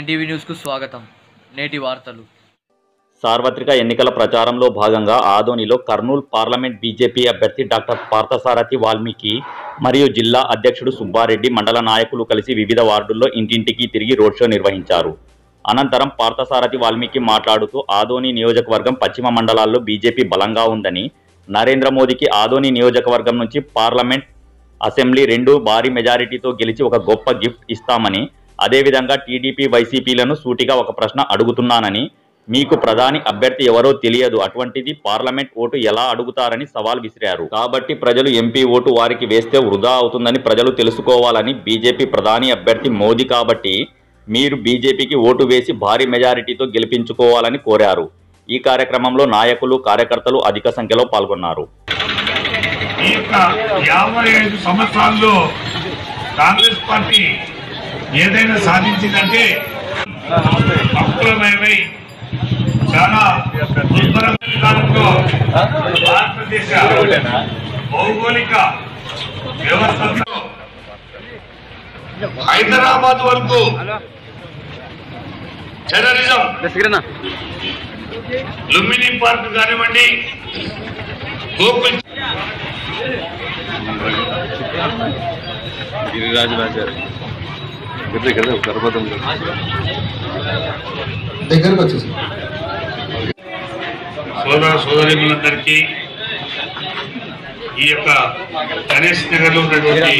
NTV న్యూస్కు స్వాగతం. నేటి వార్తలు. సార్వత్రిక ఎన్నికల ప్రచారంలో భాగంగా ఆదోనిలో కర్నూలు పార్లమెంట్ బీజేపీ అభ్యర్థి డాక్టర్ పార్థసారథి వాల్మీకి మరియు జిల్లా అధ్యక్షుడు సుబ్బారెడ్డి మండల నాయకులు కలిసి వివిధ వార్డుల్లో ఇంటింటికి తిరిగి రోడ్ షో నిర్వహించారు. అనంతరం పార్థసారథి వాల్మీకి మాట్లాడుతూ ఆదోని నియోజకవర్గం పశ్చిమ మండలాల్లో బీజేపీ బలంగా ఉందని నరేంద్ర మోదీకి ఆదోని నియోజకవర్గం నుంచి పార్లమెంట్ అసెంబ్లీ రెండు భారీ మెజారిటీతో గెలిచి ఒక గొప్ప గిఫ్ట్ ఇస్తామని అదేవిధంగా టీడీపీ వైసీపీలను సూటిగా ఒక ప్రశ్న అడుగుతున్నానని మీకు ప్రధాని అభ్యర్థి ఎవరో తెలియదు అటువంటిది పార్లమెంట్ ఓటు ఎలా అడుగుతారని సవాల్ విసిరారు. కాబట్టి ప్రజలు ఎంపీ ఓటు వారికి వేస్తే వృధా అవుతుందని ప్రజలు తెలుసుకోవాలని బీజేపీ ప్రధాని అభ్యర్థి మోదీ కాబట్టి మీరు బీజేపీకి ఓటు వేసి భారీ మెజారిటీతో గెలిపించుకోవాలని కోరారు. ఈ కార్యక్రమంలో నాయకులు కార్యకర్తలు అధిక సంఖ్యలో పాల్గొన్నారు. సంవత్సరాల్లో కాంగ్రెస్ పార్టీ ఏదైనా సాధించిందంటే అప్పులమయమై చాలా దుర్భరమైన కాలంలో భారతదేశ భౌగోళిక వ్యవస్థలో హైదరాబాద్ వరకు టెర్రరిజం లుంబిని పార్క్ కానివ్వండి గోకుల్ గిరిరాజు రాజారు ఇక్కడ గర్భతం దగ్గరకు వచ్చేసి సోదర సోదరిమలందరికీ ఈ యొక్క గణేష్ నగర్లో ఉన్నటువంటి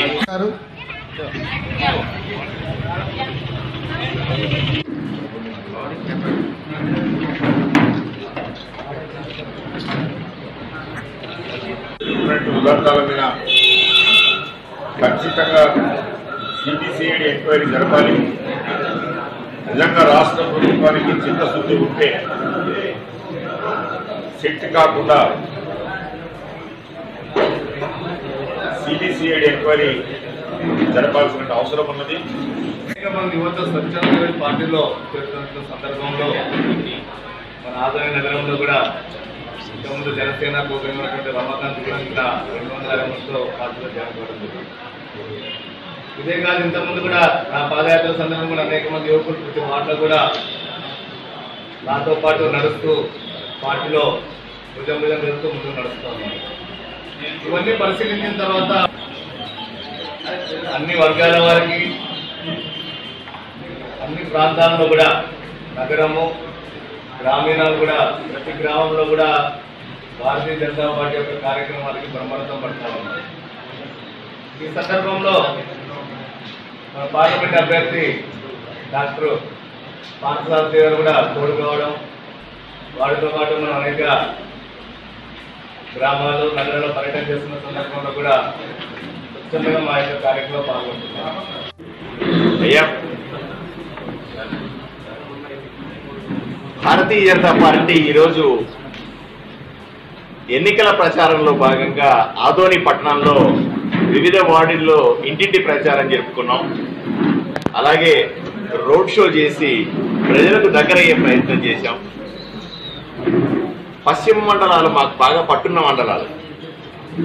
ఉదంతాల మీద ఖచ్చితంగా సిబిసిఐడి ఎంక్వైరీ జరపాలి నిజంగా రాష్ట్ర ప్రభుత్వానికి చిత్తశుద్ధి ఉంటే సెట్ కాకుండా సిబిసిఐడి ఎంక్వైరీ జరపాల్సిన అవసరం ఉన్నది మంది యువత స్వచ్ఛంద పార్టీలో చేస్తున్న సందర్భంలో మన ఆదాయ నగరంలో కూడా ఇంతకుముందు జనసేన ఉన్నటువంటి రమాకాంత్ గురించి రెండు వందల అరవై మందితో పార్టీలో చేరుకోవడం జరిగింది. ఇదే కాదు ఇంతకుముందు కూడా నా పాదయాత్ర సందర్భంగా కూడా అనేక మంది యువకులు ప్రతి వాటిలో కూడా నాతో పాటు నడుస్తూ పార్టీలో భుజం భుజం వెళ్తూ ముందుకు నడుస్తూ ఉన్నారు. ఇవన్నీ పరిశీలించిన తర్వాత అన్ని వర్గాల వారికి అన్ని ప్రాంతాల్లో కూడా నగరము గ్రామీణాలు కూడా ప్రతి గ్రామంలో కూడా భారతీయ జనతా పార్టీ యొక్క కార్యక్రమాలకి బ్రహ్మరథం పడతా ఉన్నాయి ఈ సందర్భంలో మన పార్లమెంట్ అభ్యర్థి డాక్టర్ పార్థసారథి గారు కూడా తోడుకోవడం వాడితో పాటు మనం అనేక గ్రామాలు నగరాల్లో పర్యటన చేస్తున్న సందర్భంలో కూడా స్వచ్ఛంగా మా యొక్క కార్యక్రమంలో పాల్గొంటున్నాం. భారతీయ జనతా పార్టీ ఈరోజు ఎన్నికల ప్రచారంలో భాగంగా ఆదోని పట్టణంలో వివిధ వార్డుల్లో ఇంటింటి ప్రచారం జరుపుకున్నాం. అలాగే రోడ్ షో చేసి ప్రజలకు దగ్గరయ్యే ప్రయత్నం చేశాం. పశ్చిమ మండలాలు మాకు బాగా పట్టున్న మండలాలు.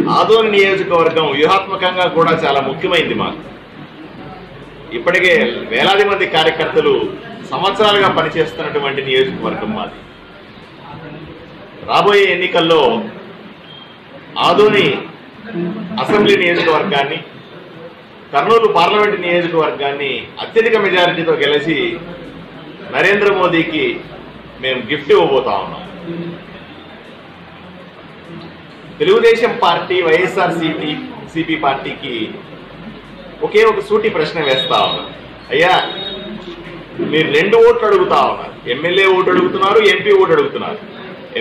ఆదోని నియోజకవర్గం వ్యూహాత్మకంగా కూడా చాలా ముఖ్యమైంది మాకు. ఇప్పటికే వేలాది మంది కార్యకర్తలు సంవత్సరాలుగా పనిచేస్తున్నటువంటి నియోజకవర్గం మాది. రాబోయే ఎన్నికల్లో ఆదోని అసెంబ్లీ నియోజకవర్గాన్ని కర్నూలు పార్లమెంటు నియోజకవర్గాన్ని అత్యధిక మెజారిటీతో గెలిచి నరేంద్ర మోదీకి మేము గిఫ్ట్ ఇవ్వబోతా ఉన్నాం. Telugu Desam party YSR CP CP పార్టీకి ఒకే ఒక సూటి ప్రశ్న వేస్తా ఉన్నారు అయ్యా మీరు రెండు ఓట్లు అడుగుతా ఉన్నారు. ఎమ్మెల్యే ఓటు అడుగుతున్నారు ఎంపీ ఓటు అడుగుతున్నారు.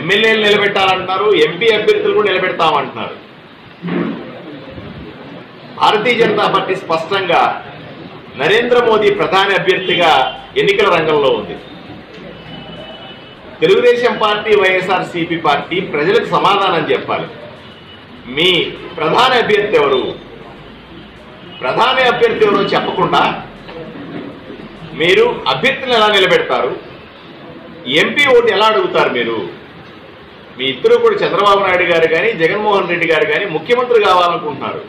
ఎమ్మెల్యేలు నిలబెట్టాలంటున్నారు ఎంపీ అభ్యర్థులు కూడా నిలబెడతామంటున్నారు. భారతీయ జనతా పార్టీ స్పష్టంగా నరేంద్ర మోదీ ప్రధాని అభ్యర్థిగా ఎన్నికల రంగంలో ఉంది. Telugu Desam party YSR CP party ప్రజలకు సమాధానం చెప్పాలి. మీ ప్రధాన అభ్యర్థి ఎవరు? ప్రధాని అభ్యర్థి ఎవరు చెప్పకుండా మీరు అభ్యర్థిని ఎలా నిలబెడతారు? ఎంపీ ఓటు ఎలా అడుగుతారు మీరు? మీ ఇద్దరు కూడా చంద్రబాబు నాయుడు గారు కానీ జగన్మోహన్ రెడ్డి గారు కానీ ముఖ్యమంత్రి కావాలనుకుంటున్నారు.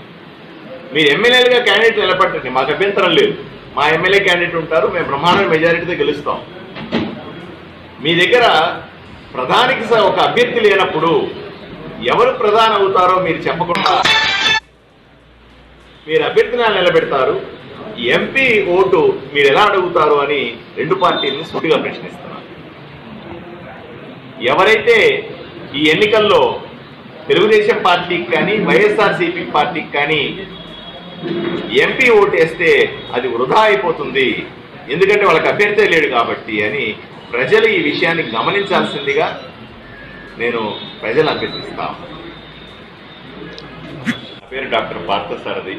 మీరు ఎమ్మెల్యేలుగా క్యాండిడేట్ నిలబెట్టండి మాకు అభ్యంతరం లేదు. మా ఎమ్మెల్యే క్యాండిడేట్ ఉంటారు. మేము బ్రహ్మాండ మెజారిటీతో గెలుస్తాం. మీ దగ్గర ప్రధానికి ఒక అభ్యర్థి లేనప్పుడు ఎవరు ప్రధాన అవుతారో మీరు చెప్పకుండా మీరు అభ్యర్థిని నిలబెడతారు? ఎంపీ ఓటు మీరు ఎలా అడుగుతారు అని రెండు పార్టీలను సూటిగా ప్రశ్నిస్తున్నారు. ఎవరైతే ఈ ఎన్నికల్లో తెలుగుదేశం పార్టీకి కానీ వైఎస్ఆర్సీపీ పార్టీకి కానీ ఎంపీ ఓటేస్తే వేస్తే అది వృధా అయిపోతుంది. ఎందుకంటే వాళ్ళకి అభ్యర్థి లేడు కాబట్టి అని ప్రజలు ఈ విషయాన్ని గమనించాల్సిందిగా నేను ప్రజలు అభ్యర్థిస్తాను నా పేరు డాక్టర్ పార్థసారథి.